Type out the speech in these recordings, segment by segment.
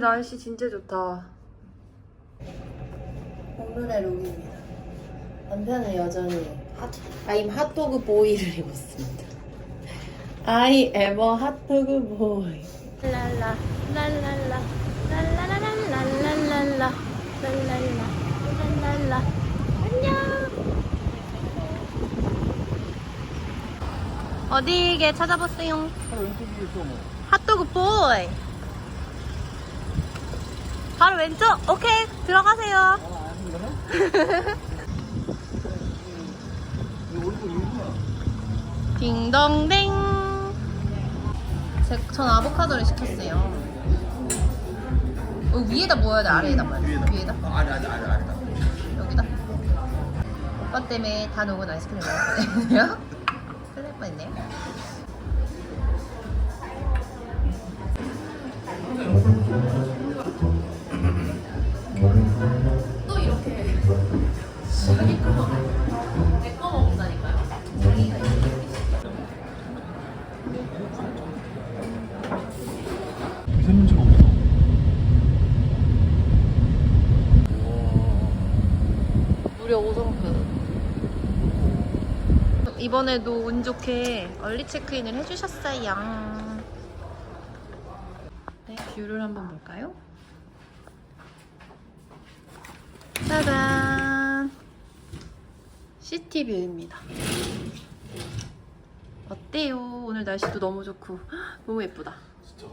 오늘 날씨 진짜 좋다. 오늘의 룩입니다. 남편은 여전히 핫, I'm 핫도그 보이를 입었습니다. I am a 핫도그 보이. 랄라 랄랄라 랄라라랄랄랄라 랄랄라 랄랄라 안녕. 어디게 찾아보세요. 핫도그 보이. 바로 왼쪽. 오케이 들어가세요. 딩동댕. 제, 전 아보카도를 시켰어요. 어, 위에다 모아야 돼? 아래에다 모아야 돼? 위에다? 아래 아래 아래 아래다. 여기다? 오빠 때문에 다 녹은 아이스크림 먹었거든요? 큰일 날 뻔했네요. 또 내거 먹는다니까요? 자기가 이렇게 미세먼지가 없어. 무려 5성급. 이번에도 운 좋게 얼리 체크인을 해주셨어요. 네, 뷰를 한번 볼까요? 짜잔! 시티 뷰입니다. 어때요? 오늘 날씨도 너무 좋고 헉, 너무 예쁘다. 진짜.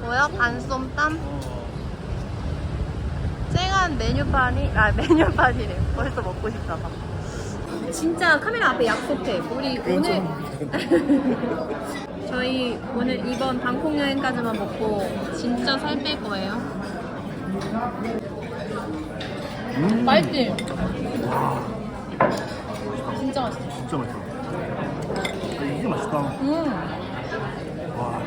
뭐야? 반쏨땀? 쨍한 메뉴판이 아 메뉴판이래. 벌써 먹고 싶다 봐. 진짜 카메라 앞에 약속해. 우리 오늘 저희 오늘 이번 방콕 여행까지만 먹고 진짜 살 뺄 거예요. 음. 맛있지? 진짜 맛있어. 아, 이게 맛있다. 음, 와.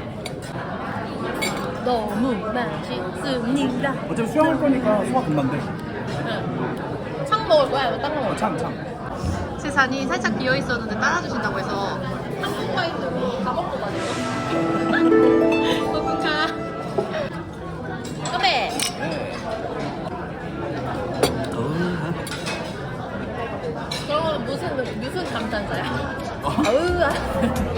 너무 맛있습니다. 어차피 수영할 거니까 소화 금방 돼. 응. 창 먹을 거야? 딴거 먹을 어, 참 참. 제 잔이 살짝 비어 있었는데 따라주신다고 해서 한국 파이들로 다 먹고 다녔어. 감탄사야? 어? 어우.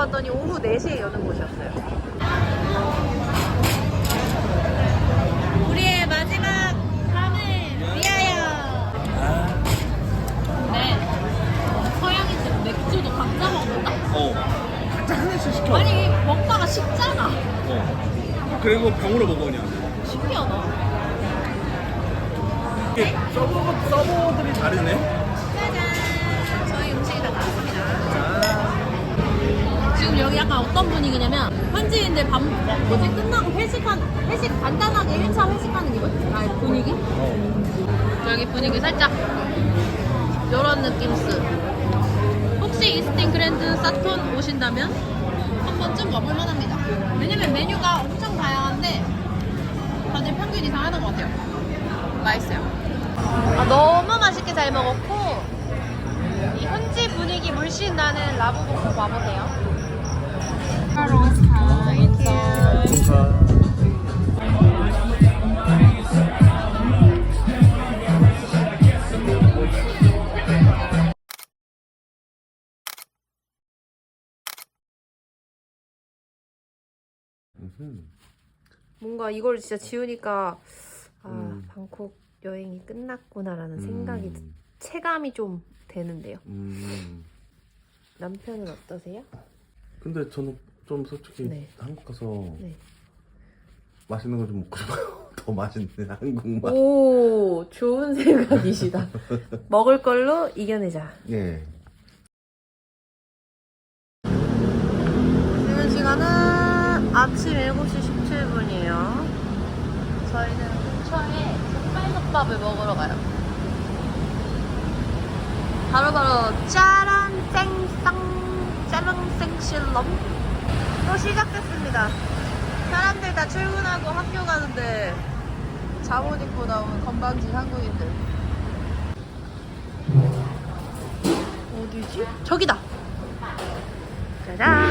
근데 봤더니 오후 4시에 여는 곳이었어요. 우리의 마지막 밤을 위하여. 네. 서양인들 맥주도 각자 먹는다? 어. 각자 하나씩 시켜. 아니 먹다가 식잖아. 어. 그리고 병으로 먹어 그냥. 신기하다. 이게 서버 서버들이 다르네. 짜잔. 저희 음식이 다 나왔습니다. 지금 여기 약간 어떤 분위기냐면 현지인들 밥 뭐지 끝나고 회식한 회식 간단하게 1차 회식하는 이거 아 분위기? 어. 여기 분위기 살짝 이런 느낌스. 혹시 이스틴 그랜드 사톤 오신다면 한 번쯤 와볼 만합니다. 왜냐면 메뉴가 엄청 다양한데 다들 평균 이상 하는 것 같아요. 맛있어요. 아, 너무 맛있게 잘 먹었고 이 현지 분위기 물씬 나는 라부부 와보세요. 뭔가 이걸 진짜 지우니까 아 음. 방콕 여행이 끝났구나라는 음. 생각이 체감이 좀 되는데요. 음. 남편은 어떠세요? 근데 저는 좀 솔직히 네. 한국 가서 네. 맛있는 거 좀 먹고 싶어요. 더 맛있는 한국 맛. 오 좋은 생각이시다. 먹을 걸로 이겨내자. 예. 지금 시간은 아침 7시 17분. 분이에요. 저희는 근처에 족발덮밥을 먹으러 가요. 바로바로 짜란 쌩쌍 짜랑 쌩실럼 또 시작됐습니다. 사람들 다 출근하고 학교 가는데 잠옷 입고 나온 건방진 한국인들. 어디지? 저기다. 짜잔.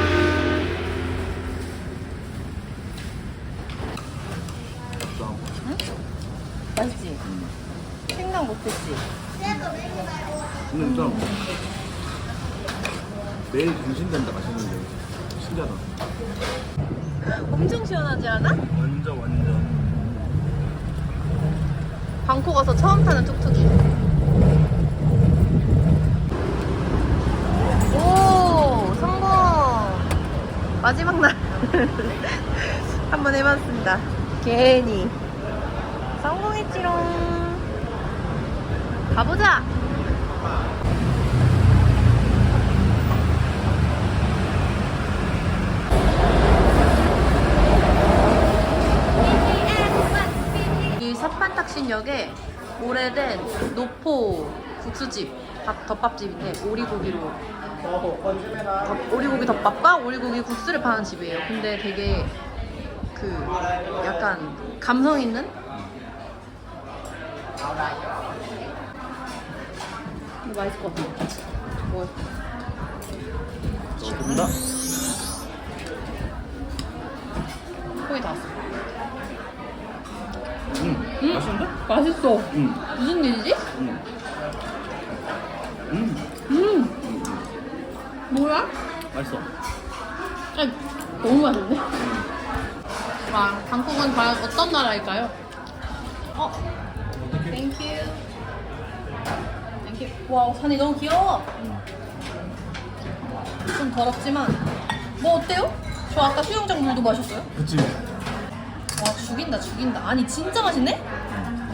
맛있지? 생각 못했지? 진짜 매일 정신된다 맛있는데 신기하다 엄청 시원하지 않아? 완전 완전 방콕 가서 처음 타는 툭툭이. 오, 성공! 마지막 날. 한번 해봤습니다. 괜히. 성공했지롱. 가보자! 이 삿반탁신역에 오래된 노포 국수집 밥, 덮밥집인데 오리고기로 덮- 오리고기 덮밥과 오리고기 국수를 파는 집이에요. 근데 되게 그 약간 감성 있는 이거 맛있을 것 같아. 뭐 좋습니다 거의 다 왔어. 음 맛있는데? 맛있어. 음. 무슨 일이지? 음. 음. 음. 뭐야? 맛있어 아, 너무 맛있네. 아, 방콕은 과연 어떤 나라일까요? 어, 땡큐. 땡큐. 와, 산이 너무 귀여워. 좀 더럽지만 뭐 어때요? 저 아까 수영장 물도 마셨어요? 그치 와, 죽인다, 죽인다. 아니, 진짜 맛있네?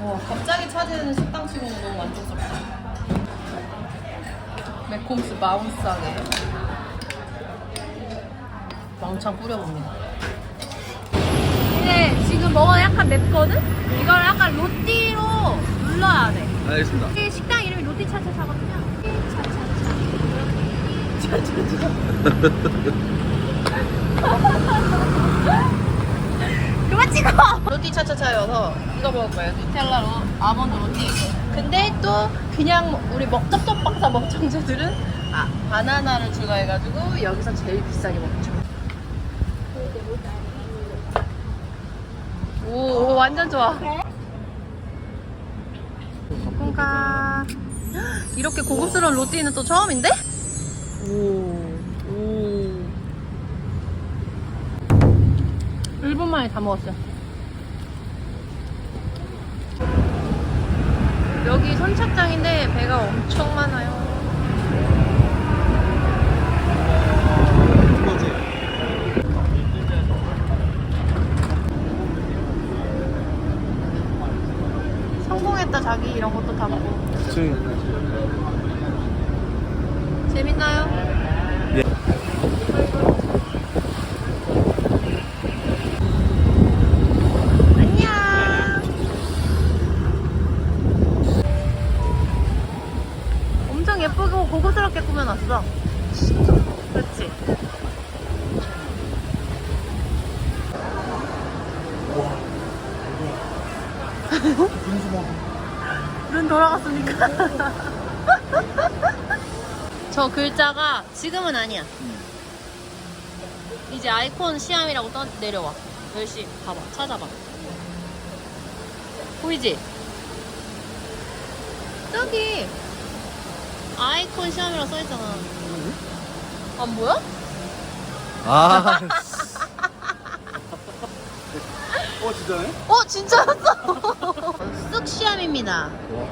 와, 갑자기 찾은 식당 치고는 너무 만족스럽다. 매콤스 바운스하게 왕창 뿌려봅니다. 근데 지금 뭐가 약간 맵거든? 이걸 약간 로띠로 눌러야 돼. 알겠습니다 이 식당 이름이 로띠 차차차거든요. 그만 찍어! 로띠 차차차여서 이거 먹을 거예요. 누텔라 로 아몬드 로띠. 근데 또 그냥 우리 먹 쩝쩝박사 먹청주들은 아, 바나나를 추가해가지고 여기서 제일 비싸게 먹죠. 오, 오 완전 좋아. 뭔가 이렇게 고급스러운 로띠는 또 처음인데? 오, 오. 1분 만에 다 먹었어요. 여기 선착장인데 배가 엄청 많아요. 성공했다 자기 이런 것도 다 먹고. 그치 재밌나요? 예. 눈 돌아갔으니까. 저 글자가 지금은 아니야. 이제 아이콘 시암이라고 떠 내려와. 열심히 봐봐. 찾아봐. 보이지? 저기 아이콘 시암이라고 써있잖아. 안 보여? 아 어 진짜네? 어 진짜였어. 쑥 시암입니다. 와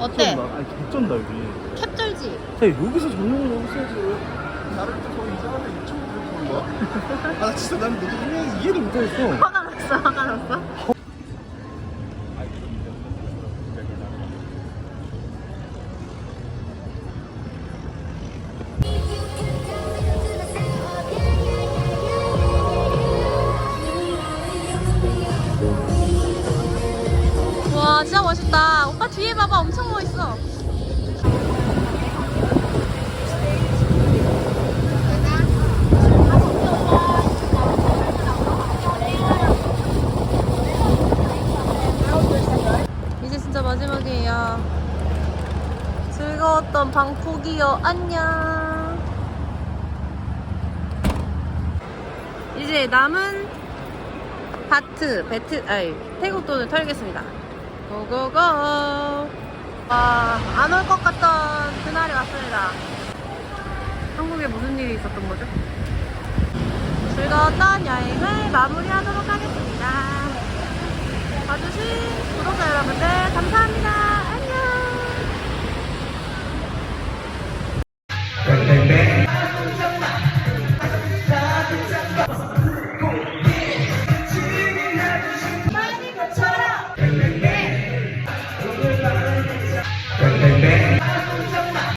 어때? 개쩐다 아니 개쩐다 여기 캡쩔지? 자 여기서 너무 써야지 왜 나를 또 저기 이상한데 이쪽으로 보는 거야? 아나 진짜 난 그냥 이해를 못하겠어 화가 났어. 화가 났어. 진짜 멋있다. 오빠 뒤에 봐봐. 엄청 멋있어. 이제 진짜 마지막이에요. 즐거웠던 방콕이요. 안녕. 이제 남은 바트, 베트, 아니, 태국 돈을 털겠습니다. 고고고! 와, 안 올 것 같던 그날이 왔습니다. 한국에 무슨 일이 있었던 거죠? 즐거웠던 여행을 마무리하도록 하겠습니다. 봐주신 구독자 여러분들 감사합니다.